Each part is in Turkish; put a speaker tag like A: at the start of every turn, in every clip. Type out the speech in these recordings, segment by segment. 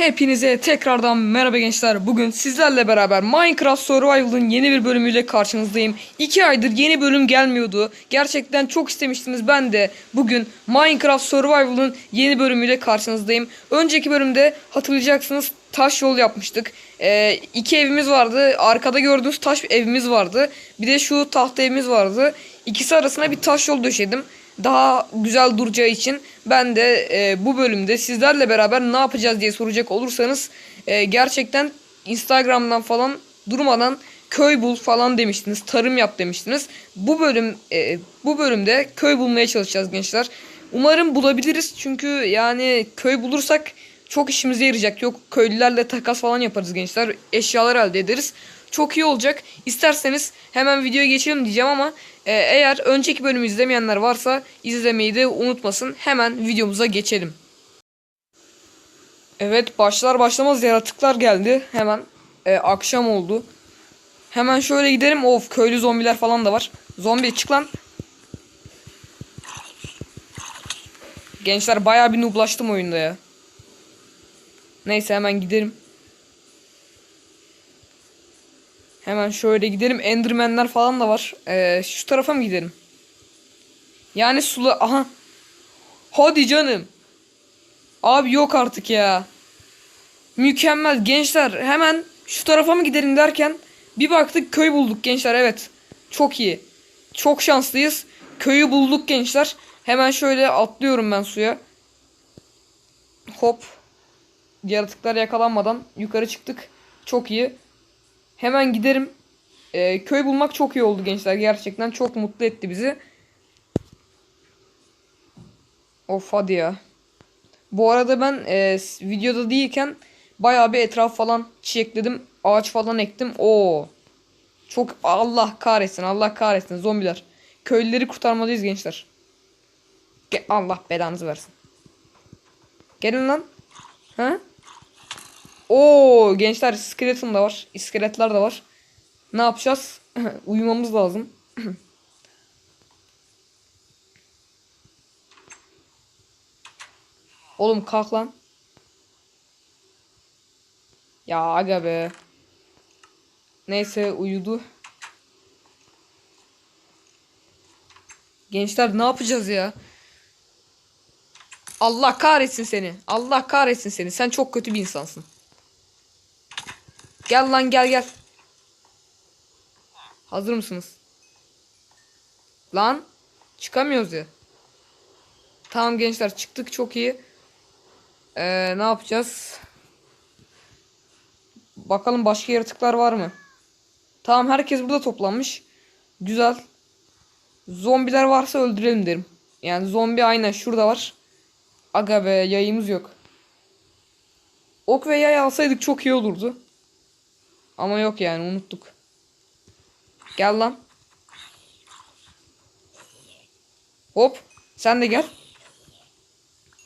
A: Hepinize tekrardan merhaba gençler. Bugün sizlerle beraber Minecraft Survival'ın yeni bir bölümüyle karşınızdayım. 2 aydır yeni bölüm gelmiyordu. Gerçekten çok istemiştiniz. Ben de bugün Minecraft Survival'ın yeni bölümüyle karşınızdayım. Önceki bölümde hatırlayacaksınız taş yol yapmıştık. Ee, iki evimiz vardı. Arkada gördüğünüz taş evimiz vardı. Bir de şu tahta evimiz vardı. İkisi arasına bir taş yol döşedim daha güzel duracağı için ben de e, bu bölümde sizlerle beraber ne yapacağız diye soracak olursanız e, gerçekten Instagram'dan falan durmadan köy bul falan demiştiniz. Tarım yap demiştiniz. Bu bölüm e, bu bölümde köy bulmaya çalışacağız gençler. Umarım bulabiliriz çünkü yani köy bulursak çok işimize yarayacak. Yok köylülerle takas falan yaparız gençler. Eşyalar elde ederiz. Çok iyi olacak. İsterseniz hemen videoya geçelim diyeceğim ama e, eğer önceki bölümü izlemeyenler varsa izlemeyi de unutmasın. Hemen videomuza geçelim. Evet başlar başlamaz yaratıklar geldi. Hemen e, akşam oldu. Hemen şöyle gidelim. Of köylü zombiler falan da var. Zombi çık lan. Gençler bayağı bir nublaştım oyunda ya. Neyse hemen gidelim. Hemen şöyle gidelim. Endermenler falan da var. Ee, şu tarafa mı gidelim? Yani sulu... Aha. Hadi canım. Abi yok artık ya. Mükemmel gençler. Hemen şu tarafa mı gidelim derken bir baktık köy bulduk gençler. Evet. Çok iyi. Çok şanslıyız. Köyü bulduk gençler. Hemen şöyle atlıyorum ben suya. Hop. Yaratıklar yakalanmadan yukarı çıktık. Çok iyi. Hemen giderim. Ee, köy bulmak çok iyi oldu gençler. Gerçekten çok mutlu etti bizi. Of hadi ya. Bu arada ben e, videoda değilken bayağı bir etraf falan çiçekledim. Ağaç falan ektim. Oo. Çok Allah kahretsin. Allah kahretsin zombiler. Köylüleri kurtarmalıyız gençler. Ge- Allah belanızı versin. Gelin lan. Ha? Oo gençler skeleton da var. İskeletler de var. Ne yapacağız? Uyumamız lazım. Oğlum kalk lan. Ya aga be. Neyse uyudu. Gençler ne yapacağız ya? Allah kahretsin seni. Allah kahretsin seni. Sen çok kötü bir insansın. Gel lan gel gel. Hazır mısınız? Lan çıkamıyoruz ya. Tamam gençler çıktık çok iyi. Ee, ne yapacağız? Bakalım başka yaratıklar var mı? Tamam herkes burada toplanmış. Güzel. Zombiler varsa öldürelim derim. Yani zombi aynen şurada var. Aga be yayımız yok. Ok ve yay alsaydık çok iyi olurdu. Ama yok yani unuttuk. Gel lan. Hop. Sen de gel.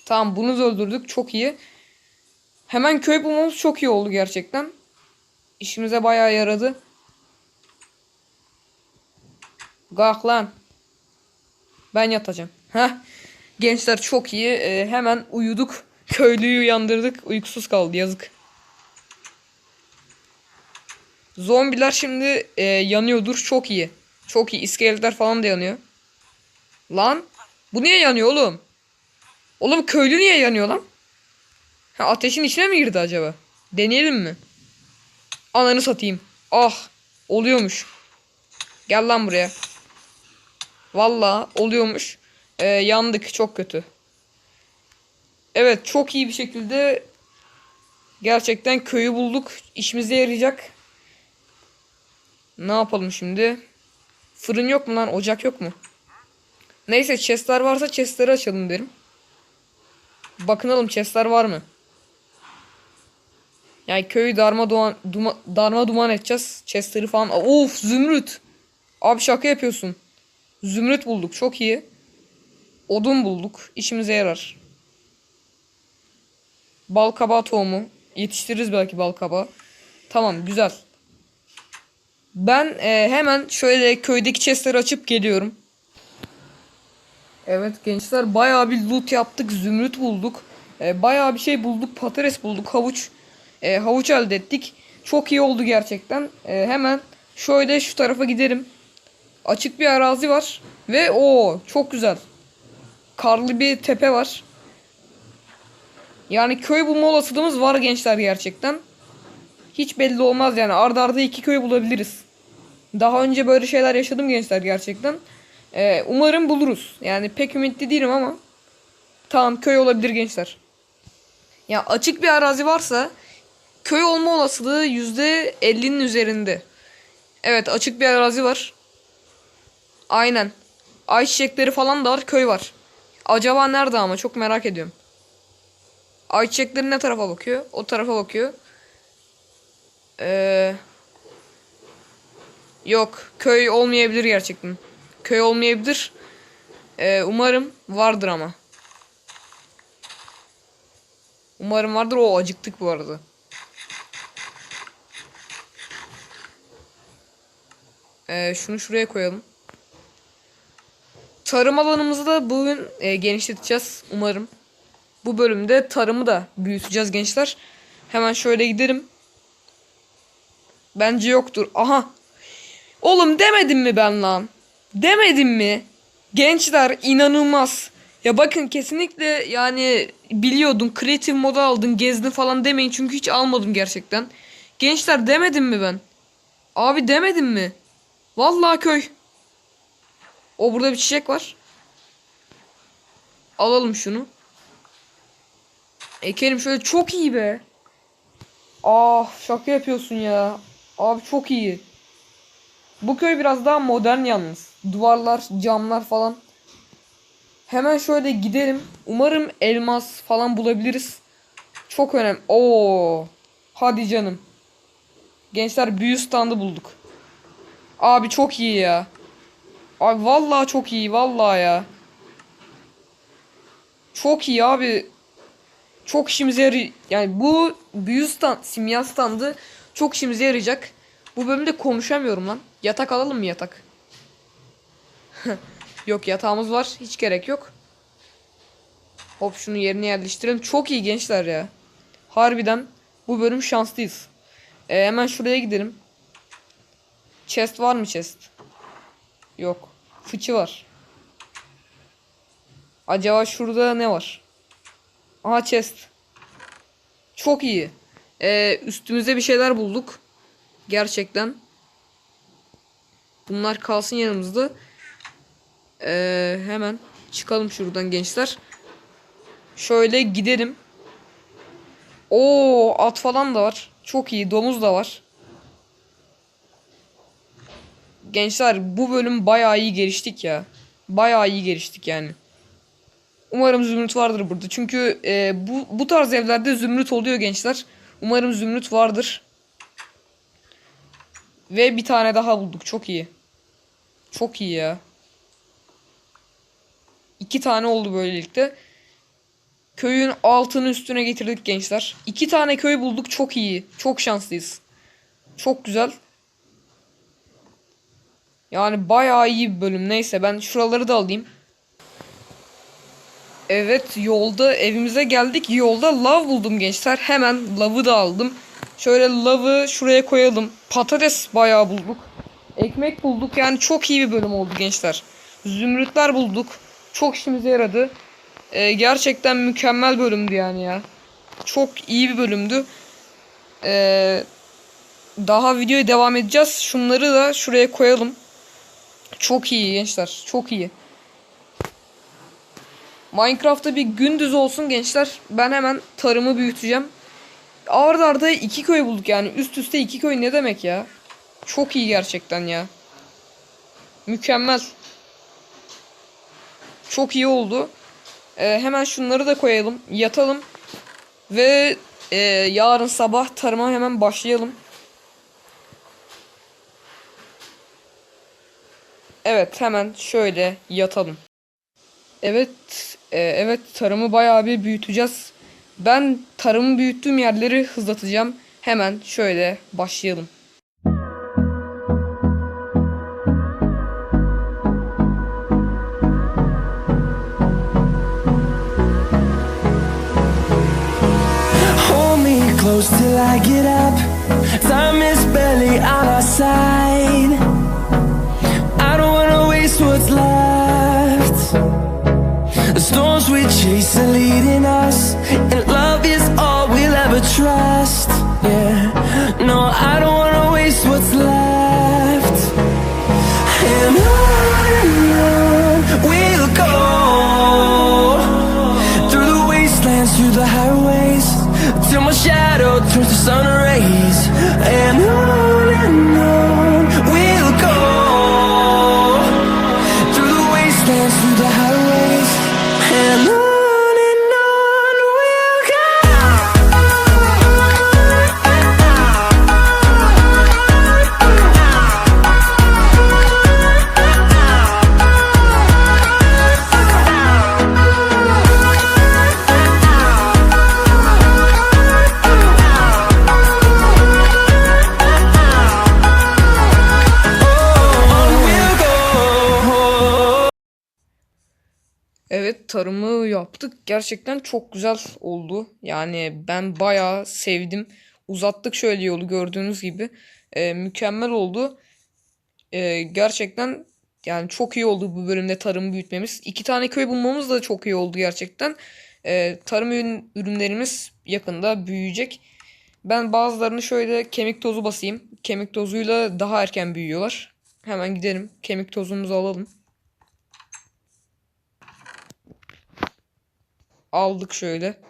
A: Tamam bunu öldürdük. Çok iyi. Hemen köy bulmamız çok iyi oldu gerçekten. İşimize bayağı yaradı. Kalk lan. Ben yatacağım. Heh. Gençler çok iyi. Ee, hemen uyuduk. Köylüyü uyandırdık. Uykusuz kaldı yazık. Zombiler şimdi e, yanıyordur. Çok iyi. Çok iyi. İskeletler falan da yanıyor. Lan. Bu niye yanıyor oğlum? Oğlum köylü niye yanıyor lan? Ha, ateşin içine mi girdi acaba? Deneyelim mi? Ananı satayım. Ah. Oluyormuş. Gel lan buraya. Vallahi oluyormuş. Ee, yandık çok kötü. Evet çok iyi bir şekilde gerçekten köyü bulduk. İşimize yarayacak. Ne yapalım şimdi? Fırın yok mu lan? Ocak yok mu? Neyse chestler varsa chestleri açalım derim. Bakınalım chestler var mı? Yani köyü darma duman, duma, darma duman edeceğiz. Chestleri falan. Of zümrüt. Abi şaka yapıyorsun. Zümrüt bulduk. Çok iyi. Odun bulduk. İşimize yarar. Bal kabağı tohumu. Yetiştiririz belki bal kabağı. Tamam güzel. Ben e, hemen şöyle köydeki chestleri açıp geliyorum. Evet gençler bayağı bir loot yaptık. Zümrüt bulduk. E, bayağı bir şey bulduk. Patates bulduk. Havuç. E, havuç elde ettik. Çok iyi oldu gerçekten. E, hemen şöyle şu tarafa giderim. Açık bir arazi var. Ve o çok güzel. Karlı bir tepe var. Yani köy bulma olasılığımız var gençler gerçekten. Hiç belli olmaz yani. Arda arda iki köy bulabiliriz. Daha önce böyle şeyler yaşadım gençler gerçekten. Ee, umarım buluruz. Yani pek ümitli değilim ama. Tamam köy olabilir gençler. Ya açık bir arazi varsa köy olma olasılığı %50'nin üzerinde. Evet açık bir arazi var. Aynen. Ayçiçekleri falan da var köy var. Acaba nerede ama çok merak ediyorum. Ayçiçekleri ne tarafa bakıyor? O tarafa bakıyor. Ee, yok köy olmayabilir gerçekten. Köy olmayabilir. Ee, umarım vardır ama. Umarım vardır. O acıktık bu arada. Ee, şunu şuraya koyalım. Tarım alanımızı da bugün e, genişleteceğiz umarım. Bu bölümde tarımı da büyüteceğiz gençler. Hemen şöyle giderim. Bence yoktur. Aha. Oğlum demedim mi ben lan? Demedim mi? Gençler inanılmaz. Ya bakın kesinlikle yani biliyordum. Creative moda aldın gezdin falan demeyin. Çünkü hiç almadım gerçekten. Gençler demedim mi ben? Abi demedim mi? Vallahi köy. O burada bir çiçek var. Alalım şunu. Ekelim şöyle çok iyi be. Ah şaka yapıyorsun ya. Abi çok iyi. Bu köy biraz daha modern yalnız. Duvarlar, camlar falan. Hemen şöyle gidelim. Umarım elmas falan bulabiliriz. Çok önemli. Oo. Hadi canım. Gençler büyü standı bulduk. Abi çok iyi ya. Abi vallahi çok iyi vallahi ya. Çok iyi abi. Çok işimize yarayacak. Yani bu büyü stand, simya standı çok işimize yarayacak. Bu bölümde konuşamıyorum lan. Yatak alalım mı yatak? yok yatağımız var. Hiç gerek yok. Hop şunu yerine yerleştirelim. Çok iyi gençler ya. Harbiden bu bölüm şanslıyız. Ee, hemen şuraya gidelim. Chest var mı chest? Yok. Fıçı var. Acaba şurada ne var? Aha chest. Çok iyi. Ee, üstümüzde bir şeyler bulduk. Gerçekten. Bunlar kalsın yanımızda. Ee, hemen çıkalım şuradan gençler. Şöyle gidelim. Oo at falan da var. Çok iyi. Domuz da var. Gençler bu bölüm bayağı iyi geliştik ya. Bayağı iyi geliştik yani. Umarım zümrüt vardır burada. Çünkü e, bu, bu tarz evlerde zümrüt oluyor gençler. Umarım zümrüt vardır. Ve bir tane daha bulduk. Çok iyi. Çok iyi ya. İki tane oldu böylelikle. Köyün altını üstüne getirdik gençler. İki tane köy bulduk. Çok iyi. Çok şanslıyız. Çok güzel. Yani bayağı iyi bir bölüm. Neyse ben şuraları da alayım. Evet yolda evimize geldik. Yolda lav buldum gençler. Hemen lavı da aldım. Şöyle lavı şuraya koyalım. Patates bayağı bulduk. Ekmek bulduk. Yani çok iyi bir bölüm oldu gençler. Zümrütler bulduk. Çok işimize yaradı. Ee, gerçekten mükemmel bölümdü yani ya. Çok iyi bir bölümdü. Ee, daha videoya devam edeceğiz. Şunları da şuraya koyalım. Çok iyi gençler. Çok iyi. Minecraft'ta bir gündüz olsun gençler. Ben hemen tarımı büyüteceğim. Arda arda iki köy bulduk yani. Üst üste iki köy ne demek ya? Çok iyi gerçekten ya. Mükemmel. Çok iyi oldu. Ee, hemen şunları da koyalım. Yatalım. Ve e, yarın sabah tarıma hemen başlayalım. Evet hemen şöyle yatalım. Evet e, evet tarımı bayağı bir büyüteceğiz. Ben tarımı büyüttüğüm yerleri hızlatacağım. Hemen şöyle başlayalım.
B: till I get up. Time is barely on our side. I don't wanna waste what's left. The storms we chase are leading us,
A: dress tarımı yaptık. Gerçekten çok güzel oldu. Yani ben bayağı sevdim. Uzattık şöyle yolu gördüğünüz gibi. Ee, mükemmel oldu. Ee, gerçekten yani çok iyi oldu bu bölümde tarımı büyütmemiz. İki tane köy bulmamız da çok iyi oldu gerçekten. Ee, tarım ürün- ürünlerimiz yakında büyüyecek. Ben bazılarını şöyle kemik tozu basayım. Kemik tozuyla daha erken büyüyorlar. Hemen gidelim. Kemik tozumuzu alalım. Aldık şöyle.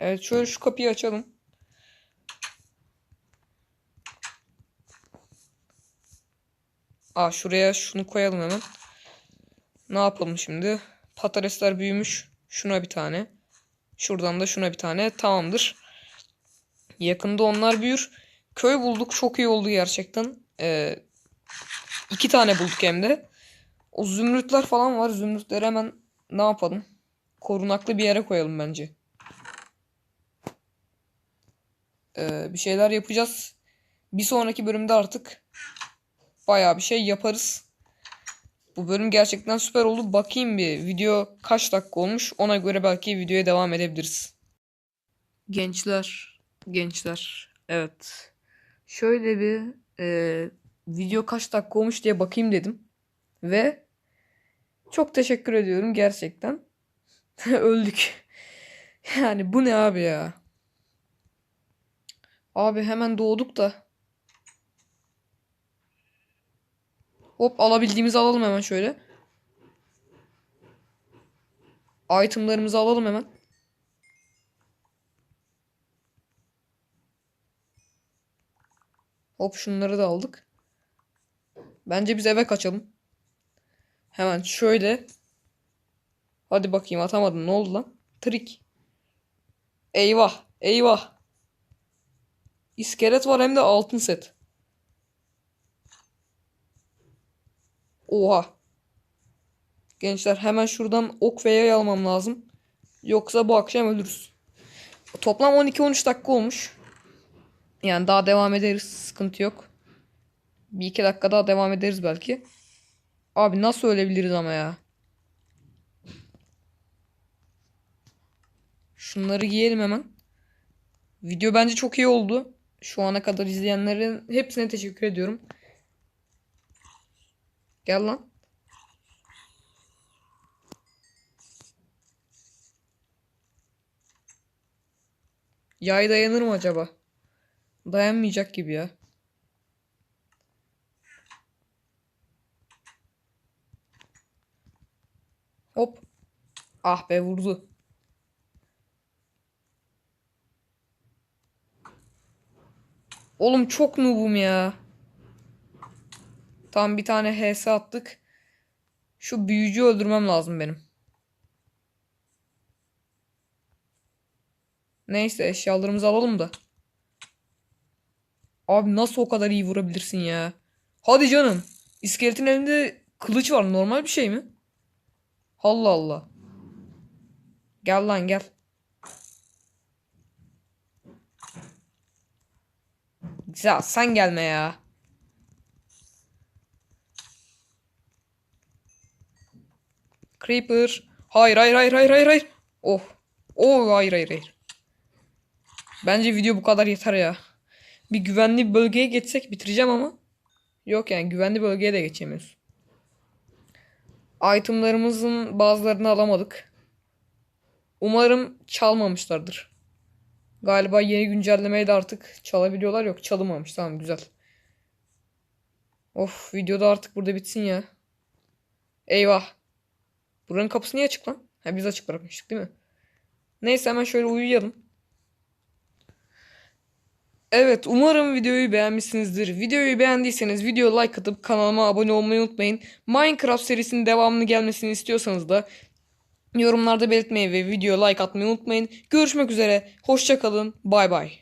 A: Evet şöyle şu kapıyı açalım. Aa şuraya şunu koyalım hemen. Ne yapalım şimdi? Patatesler büyümüş. Şuna bir tane. Şuradan da şuna bir tane. Tamamdır. Yakında onlar büyür. Köy bulduk. Çok iyi oldu gerçekten. Ee, iki tane bulduk hem de. O zümrütler falan var. Zümrütleri hemen ne yapalım? Korunaklı bir yere koyalım bence. Ee, bir şeyler yapacağız. Bir sonraki bölümde artık bayağı bir şey yaparız. Bu bölüm gerçekten süper oldu. Bakayım bir video kaç dakika olmuş. Ona göre belki videoya devam edebiliriz. Gençler, gençler. Evet. Şöyle bir e, video kaç dakika olmuş diye bakayım dedim. Ve çok teşekkür ediyorum gerçekten. Öldük. Yani bu ne abi ya? Abi hemen doğduk da. Hop alabildiğimizi alalım hemen şöyle. Itemlarımızı alalım hemen. Hop şunları da aldık. Bence biz eve kaçalım. Hemen şöyle. Hadi bakayım atamadım. Ne oldu lan? Trik. Eyvah. Eyvah. İskelet var hem de altın set. Oha. Gençler hemen şuradan ok ve yay almam lazım. Yoksa bu akşam ölürüz. Toplam 12-13 dakika olmuş. Yani daha devam ederiz. Sıkıntı yok. Bir iki dakika daha devam ederiz belki. Abi nasıl ölebiliriz ama ya. Şunları giyelim hemen. Video bence çok iyi oldu. Şu ana kadar izleyenlerin hepsine teşekkür ediyorum. Gel lan. Yay dayanır mı acaba? Dayanmayacak gibi ya. Hop. Ah be vurdu. Oğlum çok noobum ya. Tam bir tane HS attık. Şu büyücü öldürmem lazım benim. Neyse eşyalarımızı alalım da. Abi nasıl o kadar iyi vurabilirsin ya? Hadi canım. İskeletin elinde kılıç var. Normal bir şey mi? Allah Allah. Gel lan gel. Ya sen gelme ya. Creeper. Hayır hayır hayır hayır hayır hayır. Oh. Oh hayır hayır hayır. Bence video bu kadar yeter ya. Bir güvenli bölgeye geçsek bitireceğim ama. Yok yani güvenli bölgeye de geçemiyoruz. Itemlarımızın bazılarını alamadık. Umarım çalmamışlardır. Galiba yeni güncellemeyi de artık çalabiliyorlar. Yok çalınmamış. Tamam güzel. Of videoda artık burada bitsin ya. Eyvah. Buranın kapısı niye açık lan? Ha biz açık bırakmıştık değil mi? Neyse hemen şöyle uyuyalım. Evet umarım videoyu beğenmişsinizdir. Videoyu beğendiyseniz video like atıp kanalıma abone olmayı unutmayın. Minecraft serisinin devamını gelmesini istiyorsanız da yorumlarda belirtmeyi ve video like atmayı unutmayın. Görüşmek üzere. Hoşçakalın. Bay bay.